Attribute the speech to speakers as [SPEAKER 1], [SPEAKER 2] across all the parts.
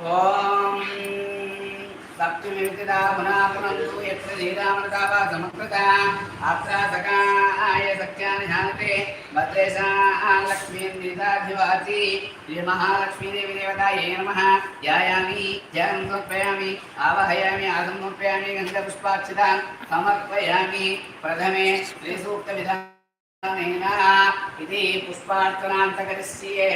[SPEAKER 1] ఓం సప్తమితిరామనాపునంతు యత్ర శ్రీరామనతాపా సమకృత అత్ర సకాయ సఖ్యాని ఝానతే భద్రేశా శ్రీ మహాలక్ష్మీదేవి దేవతాయే నమః. ధ్యాయామి ధ్యానం సమర్పయామి ఆవహయామి ఆసం సమర్పయామి గంధపుష్పాక్షితాన్ సమర్పయామి. ప్రథమే శ్రీసూక్త విధానేన ఇది పుష్పార్చనాంతకరిష్యే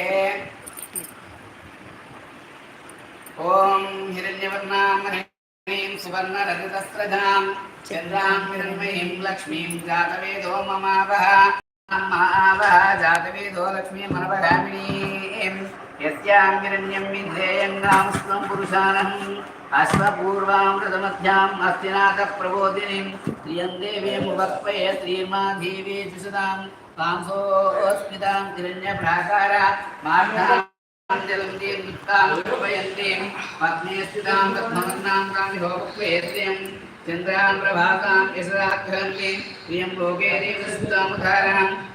[SPEAKER 1] ఓం హిరణ్యవర్ణాం సువర్ణరజతస్రజాం చంద్రాం హిరణ్మయీం లక్ష్మీం జాతవేదో మమావహ మమావహ జాతవేదో లక్ష్మీం మనవగామినీం యస్యాం హిరణ్యం విధేయం నామస్వం పురుషానం అశ్వపూర్వామృతమధ్యాం అస్తినాథ ప్రబోధినిం శ్రియం దేవీముపక్వయ శ్రీర్మాధీవే సుసదాం కాంసోస్మితాం హిరణ్యప్రాకార ञ्जलन्तीं वित्तानुपयन्तीं पत्नी स्थितां पद्मवर्णां कामिहोपयेत्यं चन्द्रान् प्रभातां यशदा घ्रन्तीं प्रियं लोके देवस्तामुदाराम्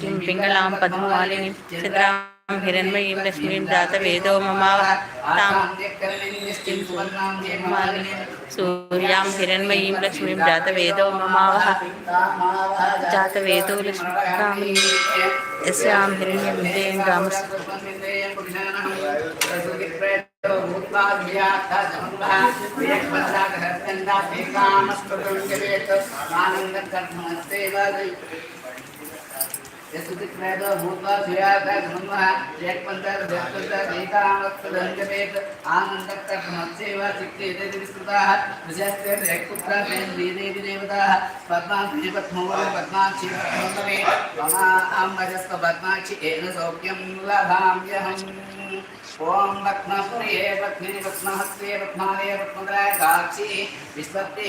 [SPEAKER 1] किं पिङ्गलां पद्मवालिनीं चित्रां हिरण्मयीं लक्ष्मीं जातवेदो ममावः तां सूर्यां हिरण्मयीं लक्ष्मीं जातवेदो ममावः जातवेदो लक्ष्मीं यस्यां हिरण्यमिन्द्रेयं ग्रामस्य तो भूतवा गया तो था जमुना एक बंदा घर के अंदर फेंका मस्त के लिए तो आनंद कर नमस्ते बाजी यस्तु कितने तो भूतवा गया था
[SPEAKER 2] जमुना, एक बंदा घर के अंदर फेंका मस्त के
[SPEAKER 1] लिए तो आनंद कर
[SPEAKER 2] नमस्ते बाजी के दे दे सुता विजयते एक पुत्र में दे दे दे देवता। पद्मा भी पद्मो पद्मा छी पद्मो में मम आम मजस्त
[SPEAKER 1] पद्मा छी एन सौख्यम लाभाम्यहम। ఓం పద్మప్రియే పద్మిని పద్మహస్తే రత్నాలే పద్మదరాయ సాక్షి విశ్వత్తే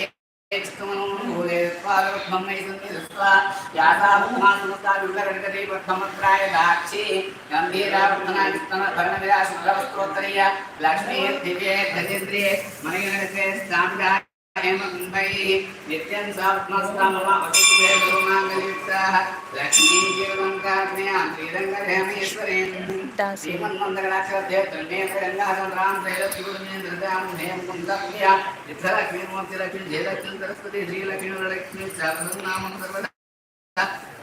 [SPEAKER 1] లక్ష్మీ దివ్యే గజేంద్రియే हेमंबई नित्यं सात्मस्तामवा अतिकुबे गुरुमांगलिप्ताः लक्ष्मीं जीवनकार्ण्यां श्रीरङ्गधेमईश्वरीं श्रीमन्मन्दगणाक्षरद्ये तन्मे रङ्गारां त्रैलक्ष्मीन्द्रदां हेम कुन्दक्ष्या चित्तलक्ष्मीमूर्तिलक्ष्मी जयलक्ष्मी सरस्वती श्रीलक्ष्मीलक्ष्मी सर्वं नामं सर्वदा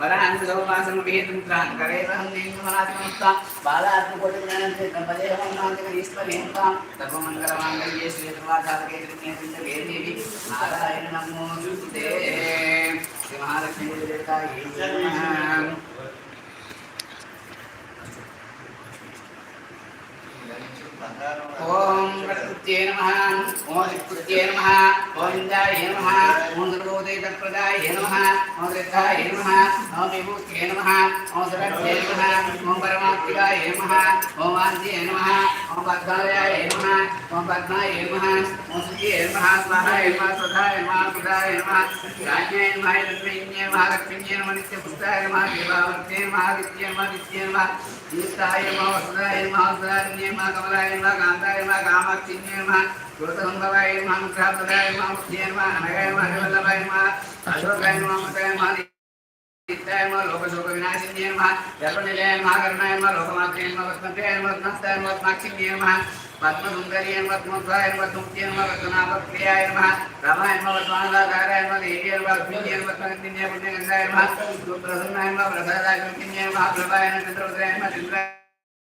[SPEAKER 1] మనగణతే సాంగా నిత్యం సాత్మస్తామమాంగలియుక్తాః లక్ష్మీం జీవంకాగ్న్యాం శ్రీరంగధేమేశ్వరీం నారాయణ నమో శ్రీ మహాలక్ష్మీ దేవత ఓం ప్రకృత్యే నమః. ఓం వికృత్యే నమః. ఓం ఇంద్రాయ నమః. ఓం సర్వోదయప్రదాయ నమః. ఓం రుద్రాయ నమః. ఓం విభూత్యే నమః. ఓం సరస్వే నమః. ఓం పరమాత్మికాయ నమః. ఓం వాంఛే నమః. ओम भद्राय नमः ओम पद्माय नमः ओम श्रीये नमः, स्वाहाय नमः सदाय नमः, सुधाय नमः गायने नमः लक्ष्मीये नमः लक्ष्मीये नमः नित्य पुत्राय नमः देवावर्ते नमः, विद्ये नमः विद्ये नमः ईष्टाय नमः, वसुधाय नमः वसुधाय नमः, कमलाय नमः, कान्ताय नमः कामाक्षिणे नमः गोतसंभवाय नमः मुद्रापदाय नमः, मुख्ये नमः अनगाय नमः हरिवल्लभाय नमः, अशोकाय नमः मताय नमः నమః లోకశోక వినాశిన్యే నమః జల్పనిలయాయ నమః కరుణాయ నమః లోకమాత్రే నమః వస్తంత్యాయ నమః వస్తంతాయ నమః వస్మాక్షిన్యే నమః పద్మసుందర్యే నమః పద్మోద్భాయ నమః ముక్త్యే నమః వదనాపక్రియాయ నమః రమాయ నమః వద్మానదాకారాయ దేవ్యే లక్ష్మీయే పుణ్యగంధాయ ప్రసన్నాయ ప్రసాదాయ ప్రభాయ చంద్రోదయాయ చంద్రాయ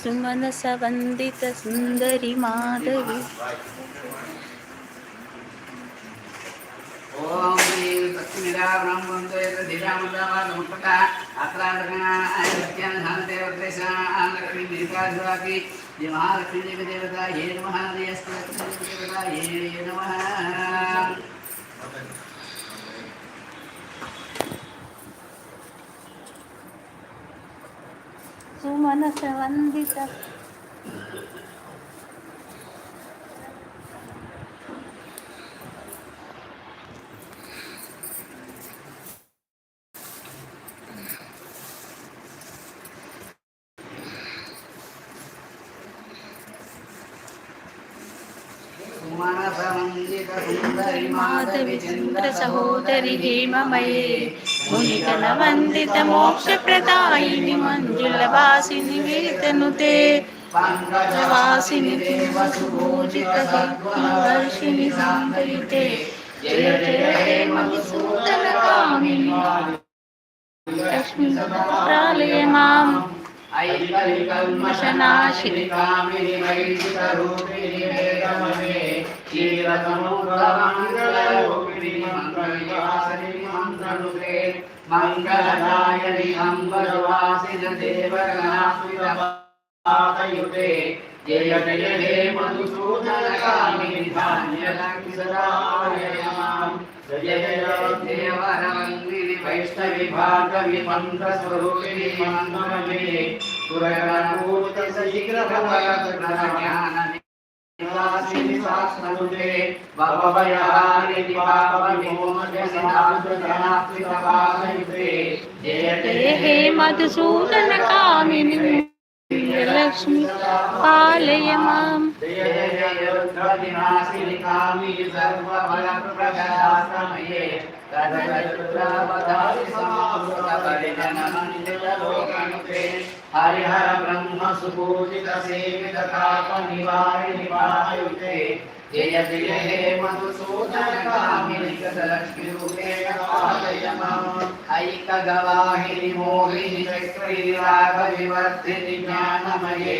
[SPEAKER 2] సుమనస వందిత సుందరి మాధవి
[SPEAKER 1] ఓం శ్రీ లక్ష్మీరా బ్రహ్మంతో శ్రీ మహాలక్ష్మీ దేవత ఏ నమ ఏ నమ
[SPEAKER 2] सुमन वंदित सुमन वंदित सुंदरी माता सुमनसवन्दित। सहोदरी हेमा मये మునిగణ వందిత మోక్ష ప్రదాయిని మంజుల వాసిని వేతనుతే పంకజవాసిని దేవ సుభూజిత వర్షిణి సాందయుతే జయ జయ హే మధుసూదన కామిని లక్ష్మీ ప్రాలయ మాం
[SPEAKER 1] ఐకల్మశనాశిని కామిని వైదికరూపిణి వేదమమే క్షీరసముద్రమంగళరూపిణి మంగళవాసిని మంత్రనుతే మంగళదాయని అంబరవాసిన దేవగణాస్మిత పాతయుతే జయ జయ హే మధుసూదన కామిని ధాన్యలక్ష్మి సదాయమాం జయ జయ దేవరమంగిని వైష్ణవి భాగవి మంత్ర స్వరూపిణి మంత్రమే పురగణభూత శీఘ్ర జ్ఞాన నివాసిని శాస్త్రముదే భవభయహారిణి పాప విమోచనాశ్రితపాదయుతే జయ
[SPEAKER 2] జయ హే మధుసూదన కామిని లక్ష్మి పాలయ మాం
[SPEAKER 1] జయ జయ हरिहर ब्रह्म सुपूजित सेवित ताप निवारिणिवायुते जय जय हे मधुसूदन कामिनी लक्ष्मी रूपेण पादय ऐक गवाहिनि मोहिनि चक्री राग विवर्धिनि ज्ञानमये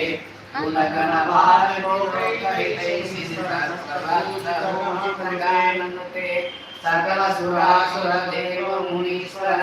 [SPEAKER 1] सकल सुरासुर देव मुनीश्वर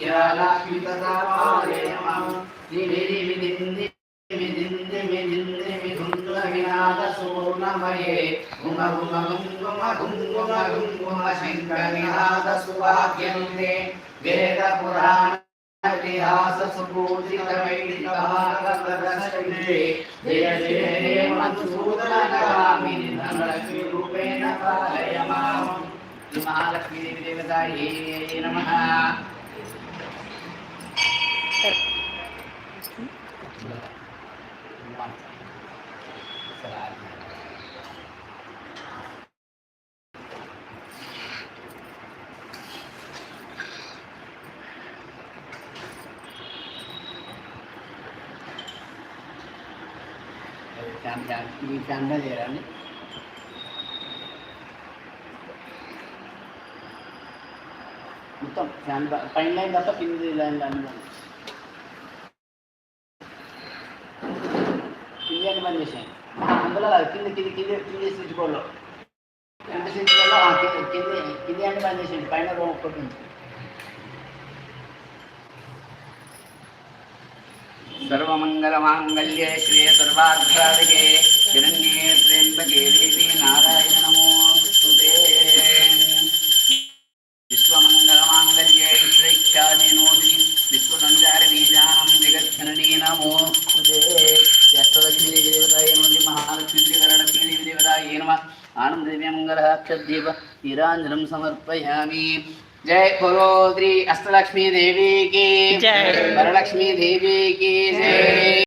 [SPEAKER 1] ప్రణత సురేశ్వరి భారతి భాత గుమ గుమ గుంగుమ గుంగుమ గుంగుమ వేద పురాణ ఇతిహాస జయ జయ హే ధనలక్ష్మి రూపేణ పాలయ మాం దేవతాయే నమః ఈ ఫ్యాన్. మీద మొత్తం ఫ్యాన్ పైన లైన్ తప్ప కింది లైన్ అన్ని కింది అన్ని బంద్ చేసాను అందులో కాదు కింది కింది కింది కింది స్విచ్ బోర్డులో. కింది స్విచ్ కింది కింది చేసేయండి. పైన రూమ్ ఒక్కటి ఉంది సర్వమంగళమాంగళ్యే శ్రీ సర్వార్థాదికే శరణ్యే త్ర్యంబకే దేవి నారాయణ నమోస్తుతే విశ్వమంగళమాంగళ్యే శ్రైక్షాదినోది విశ్వసంచార బీజానం జగజ్జననీ నమోస్తుతే అష్టలక్ష్మీ దేవతాయ నుండి మహాలక్ష్మీ వరలక్ష్మీ దేవతాయ जय करो श्री अष्टलक्ष्मी देवी की
[SPEAKER 2] जय।
[SPEAKER 1] वरलक्ष्मी देवी की जय।